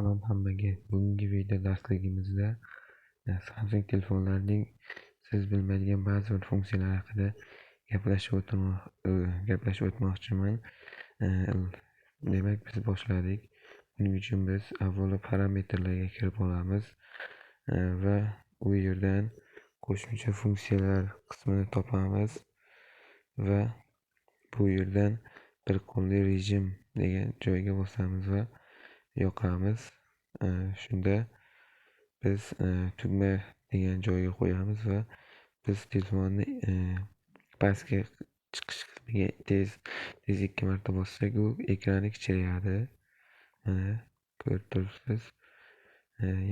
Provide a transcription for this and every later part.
Salom hammaga. Bugungi video darsligimizda e, Samsung telefonlarining siz bilmaydigan ba'zi bir funksiyalari haqida gaplashib e, gaplashib o'tmoqchiman. E, demak, biz boshladik. Buning uchun biz avvalo parametrlarga kirib olamiz va u yerdan qo'shimcha funksiyalar qismini topamiz va bu yerdan bir qo'lli rejim degan joyga bosamiz va yoqamiz. Shunda biz e, tugma degan joyga qo'yamiz va biz telefonni e, pastga chiqish qismiga e, tez tez ikki marta bossak u ekrani kichrayadi. Mana ko'rib turibsiz.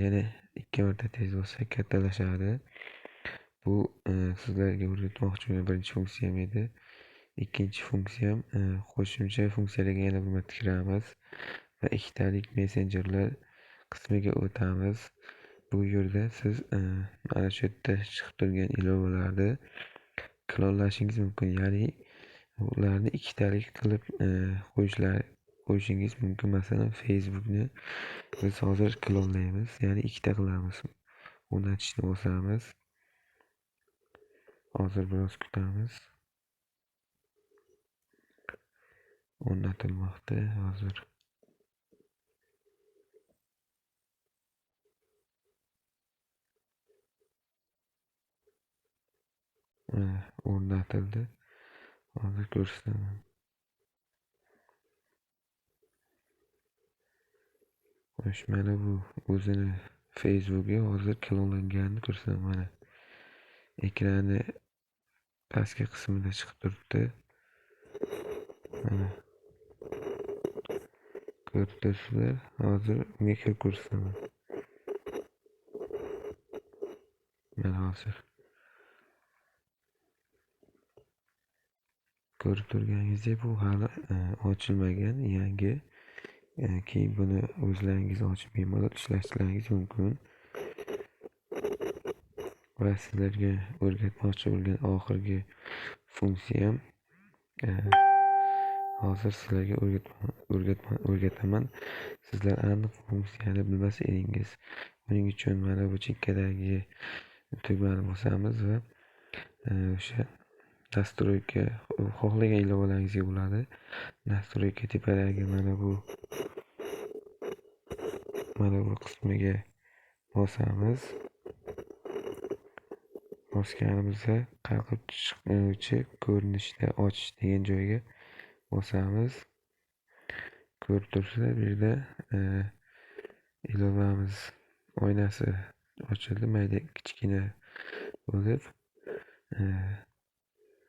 Yana ikki marta tez bossak kattalashadi. Bu sizlarga o'rgatmoqchi bo'lgan birinchi funksiyam edi. Ikkinchi funksiyam qo'shimcha funksiyalarga yana bir marta kiramiz va ikkitalik messenjerlar qismiga o'tamiz. Bu yerda siz e, mana shu yerda chiqib turgan ilovalarni klonlashingiz mumkin. Ya'ni ularni ikkitalik qilib e, qo'yishlar qo'yishingiz mumkin. Masalan, Facebook'ni biz hozir klonlaymiz, ya'ni ikkita qilamiz. O'rnatishni bosamiz. Hozir biroz kutamiz. O'rnatilmoqda hozir. Mana o'rnatildi. Hozir ko'rsataman. Xo'sh, mana bu o'zini Facebook'i hozir klonlanganini ko'rsataman. Mana ekrani pastki qismida chiqib turibdi. Mana ko'rib turibsizlar. Hozir unga kirib ko'rsataman. Mana hozir. Ko'rib turganingizdek, bu hali e, ochilmagan yangi. E, keyin buni o'zlaringiz ochib bemalol ishlatishlaringiz mumkin. Va sizlarga o'rgatmoqchi bo'lgan oxirgi funksiyam e, hozir sizlarga o'rgataman. Sizlar aniq funksiyani bilmas edingiz. Buning uchun mana bu chekkadagi tugmani bosamiz va o'sha nastroyka xohlagan ilovalaringizga bo'ladi. nastroyka tepadagi mana bu mana bu qismiga bosamiz. Bosganimizda qalqib chiquvchi ko'rinishda ochish degan joyga bosamiz. Ko'rib turibsizlar, bu yerda ilovamiz oynasi ochildi mayda kichkina bo'lib.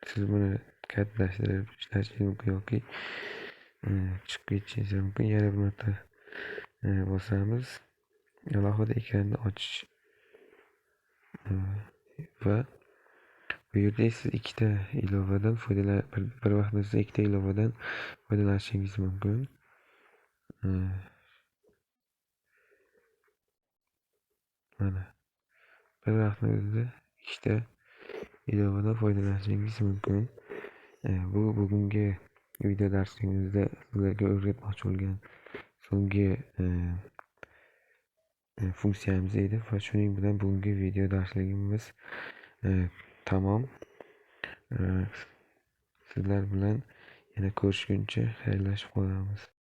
Siz buni kattalashtirib ishlatishingiz mumkin yoki chiqib ketishingiz mumkin. Yana bir marta bosamiz. Alohida ekranni ochish va bu yerda siz ikkita ilovadan foydalan bir, vaqtda siz ikkita ilovadan foydalanishingiz mumkin. Mana bir vaqtni o'zida ikkita ilovadan foydalanishingiz mumkin. E, Bu bugungi video darsligimizda sizlarga o'rgatmoqchi bo'lgan so'nggi e, e, funksiyamiz edi va shuning bilan bugungi video darsligimiz e, tamom. E, Sizlar bilan yana ko'rishguncha xayrlashib qolamiz.